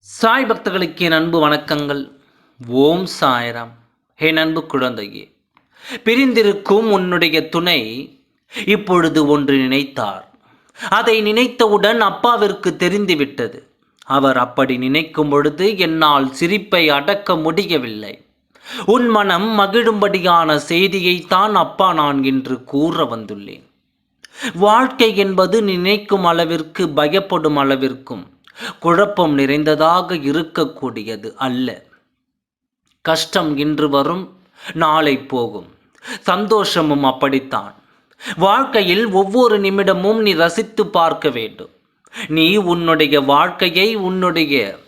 சாய் பக்தர்களுக்கு என் அன்பு வணக்கங்கள். ஓம் சாய்ராம். என் அன்பு குழந்தையே பிரிந்திருக்கும் உன்னுடைய துணை இப்பொழுது ஒன்று நினைத்தார். அதை நினைத்தவுடன் அப்பாவிற்கு தெரிந்துவிட்டது. அவர் அப்படி நினைக்கும் பொழுது என்னால் சிரிப்பை அடக்க முடியவில்லை. உன் மனம் மகிழும்படியான செய்தியைத்தான் அப்பா நான் இன்று கூற வந்துள்ளேன். வாழ்க்கை என்பது நினைக்கும் அளவிற்கு பயப்படும் அளவிற்கும் குழப்பம் நிறைந்ததாக இருக்கக்கூடியது அல்ல. கஷ்டம் இன்று வரும் நாளை போகும். சந்தோஷமும் அப்படித்தான். வாழ்க்கையில் ஒவ்வொரு நிமிடமும் நீ ரசித்து பார்க்க வேண்டும். நீ உன்னுடைய வாழ்க்கையை உன்னுடைய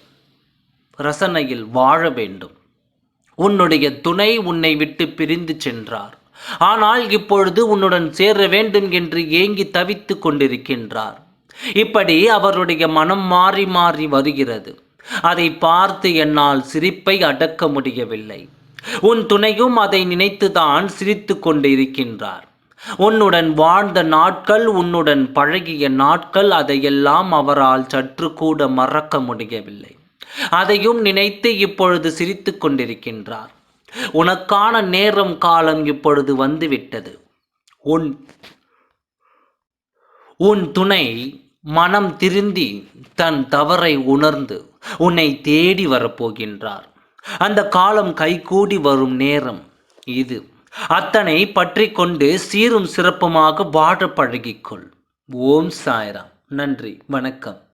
ரசனையில் வாழ வேண்டும். உன்னுடைய துணை உன்னை விட்டு பிரிந்து சென்றார். ஆனால் இப்பொழுது உன்னுடன் சேர வேண்டும் என்று ஏங்கி தவித்து கொண்டிருக்கின்றார். இப்படி அவருடைய மனம் மாறி மாறி வருகிறது. அதை பார்த்து என்னால் சிரிப்பை அடக்க முடியவில்லை. உன் துணையும் அதை நினைத்துதான் சிரித்து கொண்டிருக்கின்றார். உன்னுடன் வாழ்ந்த நாட்கள் உன்னுடன் பழகிய நாட்கள் அதையெல்லாம் அவரால் சற்று கூட மறக்க முடியவில்லை. அதையும் நினைத்து இப்பொழுது சிரித்து கொண்டிருக்கின்றார் உனக்கான நேரம் காலம் இப்பொழுது வந்துவிட்டது. உன் உன் துணை மனம் திருந்தி தன் தவறை உணர்ந்து உன்னை தேடி வரப்போகின்றார். அந்த காலம் கைகூடி வரும் நேரம் இது. அத்தனை பற்றி கொண்டு சீரும் சிறப்புமாக வாழ பழகிக்கொள். ஓம் சாய்ராம். நன்றி. வணக்கம்.